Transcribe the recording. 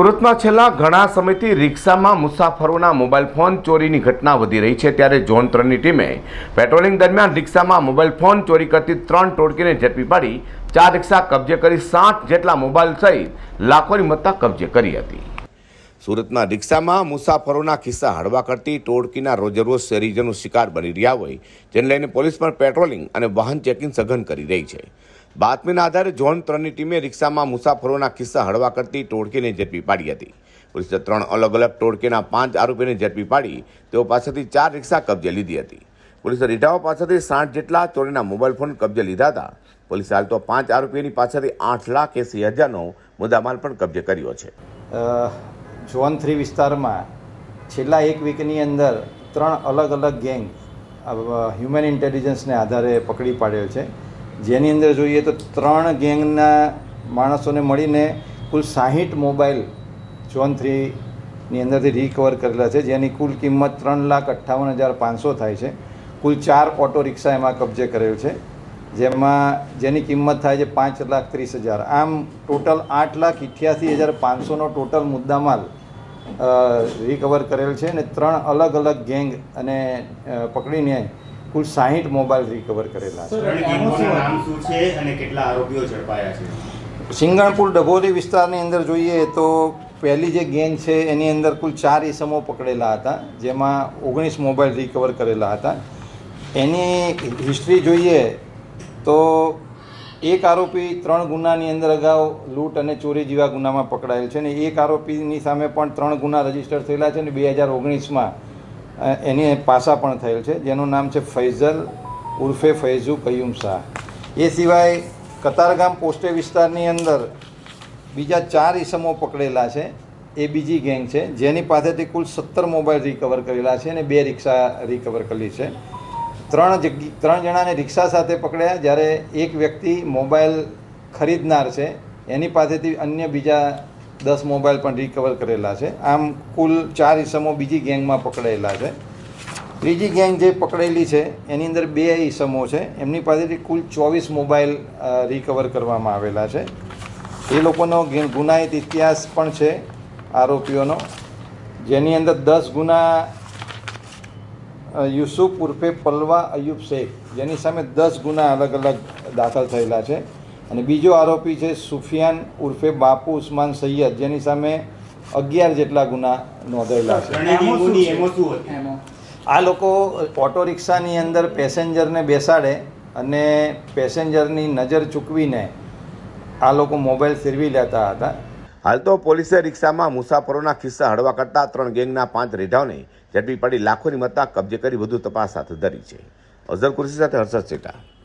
સુરતમાં છેલ્લા ઘણા સમયથી રિક્ષામાં મુસાફરોના મોબાઈલ ફોન ચોરીની ઘટના વધી રહી છે ત્યારે ઝોન ત્રણની ટીમે પેટ્રોલિંગ દરમિયાન રિક્ષામાં મોબાઈલ ફોન ચોરી કરતી ત્રણ ટોળકીને ઝડપી પાડી ચાર રિક્ષા કબજે કરી સાઠ જેટલા મોબાઈલ સહિત લાખોની મત્તા કબજે કરી હતી. સુરતના રિક્ષામાં મુસાફરોના ખિસ્સા હળવા કરતી ટોળકીના રોજેરોજ શહેરીજનો શિકાર બની રહ્યા હોય, જેને લઈને પોલીસ પણ પેટ્રોલિંગ અને વાહન ચેકિંગ સઘન કરી રહી છે. બાતમીના આધારે ઝોન ત્રણની ટીમે રિક્ષામાં મુસાફરોના ખિસ્સા હળવા કરતી ટોળકીને ઝડપી પાડી હતી. પોલીસે ત્રણ અલગ અલગ ટોળકીના પાંચ આરોપીને ઝડપી પાડી, તેઓ પાસેથી ચાર રિક્ષા કબજે લીધી હતી. પોલીસે રીઢાઓ પાસેથી સાઠ જેટલા ચોરીના મોબાઈલ ફોન કબજે લીધા હતા. પોલીસે હાલ તો પાંચ આરોપીઓની પાસેથી આઠ લાખ એંસી હજારનો મુદ્દામાલ પણ કબજે કર્યો છે. ઝોન થ્રી વિસ્તારમાં છેલ્લા એક વીકની અંદર ત્રણ અલગ અલગ ગેંગ હ્યુમન ઇન્ટેલિજન્સને આધારે પકડી પાડ્યો છે. જેની અંદર જોઈએ તો ત્રણ ગેંગના માણસોને મળીને કુલ સાહીઠ મોબાઈલ ઝોન થ્રીની અંદરથી રિકવર કરેલા છે, જેની કુલ કિંમત ત્રણ લાખ અઠ્ઠાવન હજાર પાંચસો થાય છે. કુલ ચાર ઓટો રિક્ષા એમાં કબજે કરેલ છે. જેમાં જેની કિંમત થાય છે પાંચ લાખ ત્રીસ હજાર. આમ ટોટલ આઠ લાખ અઠ્યાસી હજાર પાંચસોનો ટોટલ મુદ્દામાલ રિકવર કરેલ છે અને ત્રણ અલગ અલગ ગેંગ અને પકડીને કુલ સાહીઠ મોબાઈલ રિકવર કરેલા છે. અને કેટલા આરોપીઓ ઝડપાયા છે? સિંગણપુર ડભોરી વિસ્તારની અંદર જોઈએ તો પહેલી જે ગેંગ છે એની અંદર કુલ ચાર ઇસમો પકડેલા હતા જેમાં ઓગણીસ મોબાઈલ રિકવર કરેલા હતા. એની હિસ્ટ્રી જોઈએ તો એક આરોપી ત્રણ ગુનાની અંદર અગાઉ લૂંટ અને ચોરી જેવા ગુનામાં પકડાયેલ છે અને એક આરોપીની સામે પણ ત્રણ ગુના રજિસ્ટર થયેલા છે અને બે હજાર ઓગણીસમાં એની પાસા પણ થયેલ છે, જેનું નામ છે ફૈઝલ ઉર્ફે ફૈઝુ કયુમ શાહ. એ સિવાય કતારગામ પોસ્ટે વિસ્તારની અંદર બીજા ચાર ઇસમો પકડેલા છે, એ બીજી ગેંગ છે, જેની પાસેથી કુલ સત્તર મોબાઈલ રિકવર કરેલા છે અને બે રિક્ષા રિકવર કરેલી છે. ત્રણ જગ્યા ત્રણ જણાને રિક્ષા સાથે પકડ્યા, જ્યારે એક વ્યક્તિ મોબાઈલ ખરીદનાર છે, એની પાસેથી અન્ય બીજા દસ મોબાઈલ પણ રિકવર કરેલા છે. આમ કુલ ચાર ઈસમો બીજી ગેંગમાં પકડાયેલા છે. ત્રીજી ગેંગ જે પકડેલી છે, એની અંદર બે ઈસમો છે. એમની પાસેથી કુલ ચોવીસ મોબાઈલ રિકવર કરવામાં આવેલા છે. એ લોકોનો ગુનાહિત ઇતિહાસ પણ છે આરોપીઓનો. જેની અંદર દસ ગુના યુસુફ ઉર્ફે પલવા અયુબ શેખ. જેની સામે દસ ગુના અલગ અલગ દાખલ થયેલા છે. અને બીજો આરોપી છે સુફિયાન ઉર્ફે બાપુ ઉસ્માન સૈયદ જેની સામે અગિયાર જેટલા ગુના નોંધાયેલા છે. આ લોકો ઓટો રિક્ષાની અંદર પેસેન્જરને બેસાડે અને પેસેન્જરની નજર ચૂકવીને આ લોકો મોબાઈલ ફેરવી લેતા હતા. હાલ તો પોલીસે રિક્ષામાં મુસાફરોના ખિસ્સા હળવા કરતા ત્રણ ગેંગના પાંચ રેઢાઓને ઝડપી પડી લાખોની મત્તા કબજે કરી વધુ તપાસ હાથ ધરી છે. અઝર કુર્સી સાથે હર્ષદ સેટા